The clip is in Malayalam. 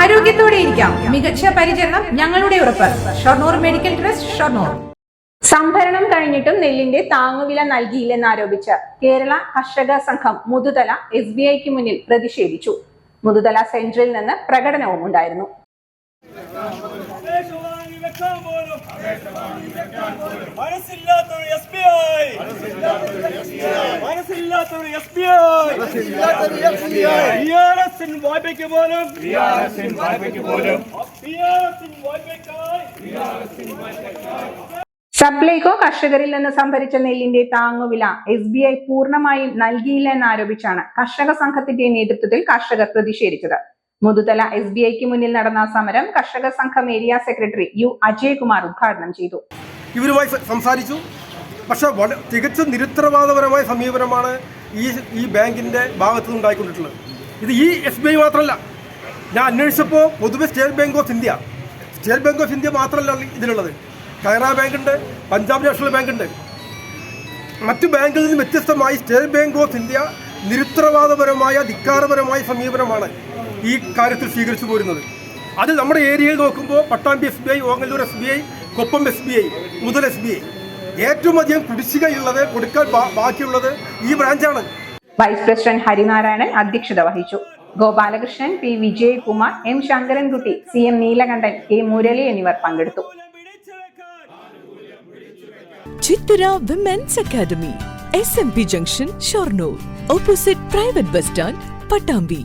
ആരോഗ്യത്തോടെ ഇരിക്കാം. മികച്ച പരിചരണം ഞങ്ങളുടെ ഉറപ്പ്. Shoranur medical trust Shoranur. സംഭരണം കഴിഞ്ഞിട്ടും നെല്ലിന്റെ താങ്ങുവില നൽകിയില്ലെന്നാരോപിച്ച് കേരള കർഷക സംഘം മുതുതല എസ് ബി ഐക്ക് മുന്നിൽ പ്രതിഷേധിച്ചു. മുതുതല സെന്ററിൽ നിന്ന് പ്രകടനവും ഉണ്ടായിരുന്നു. ദേശവാണി വെക്കാൻ പോലും മനസ്സില്ലാത്തൊരു S B I S B I. എസിൻ വായ്പയ്ക്ക് പോലും. പോലും. സപ്ലൈകോ കർഷകരിൽ നിന്ന് സംഭരിച്ച നെല്ലിന്റെ താങ്ങുവില എസ് ബി ഐ പൂർണമായും നൽകിയില്ല എന്നാരോപിച്ചാണ് കർഷക സംഘത്തിന്റെ നേതൃത്വത്തിൽ കർഷകർ പ്രതിഷേധിച്ചത്. മുതുതല എസ് ബി ഐക്ക് മുന്നിൽ നടന്ന സമരം കർഷക സംഘം ഏരിയ സെക്രട്ടറി യു അജയ്കുമാർ ഉദ്ഘാടനം ചെയ്തു. ഇവരുമായി സംസാരിച്ചു. പക്ഷെ തികച്ചും നിരുത്തരവാദപരമായ സമീപനമാണ് ഈ ഈ ബാങ്കിന്റെ ഭാഗത്തു നിന്നുണ്ടായിക്കൊണ്ടിട്ടുള്ളത് ഇത് ഈ എസ് ബി ഐ മാത്രമല്ല ഞാൻ അന്വേഷിച്ചപ്പോൾ പൊതുവെ State Bank of India State Bank of India മാത്രമല്ല ഇതിലുള്ളത്. കനറ ബാങ്ക് ഉണ്ട് പഞ്ചാബ് നാഷണൽ ബാങ്ക് ഉണ്ട് മറ്റു ബാങ്കിൽ നിന്ന് വ്യത്യസ്തമായി സ്റ്റേറ്റ് ബാങ്ക് ഓഫ് ഇന്ത്യ നിരുത്തരവാദപരമായ ധിക്കാരപരമായ സമീപനമാണ് ഈ കാര്യത്തിൽ സ്വീകരിച്ചു പോരുന്നത്. അത് നമ്മുടെ ഏരിയയിൽ നോക്കുമ്പോൾ Pattambi S B I Ongallur S B I Koppam S B I മുതൽ എസ് ബി ഐ. ഏറ്റവും അധികം കുടിശ്ശികയുള്ളത് കൊടുക്കാൻ ബാക്കിയുള്ളത് ഈ ബ്രാഞ്ചാണ്. വൈസ് പ്രസിഡന്റ് ഹരിനാരായണൻ അധ്യക്ഷത വഹിച്ചു. Gopalakrishnan P Vijayakumar M Sankarankutty C M Neelakantan K Murali എന്നിവർ പങ്കെടുത്തു. Chithara women's academy S M P junction Shoranur opposite private bus stand Pattambi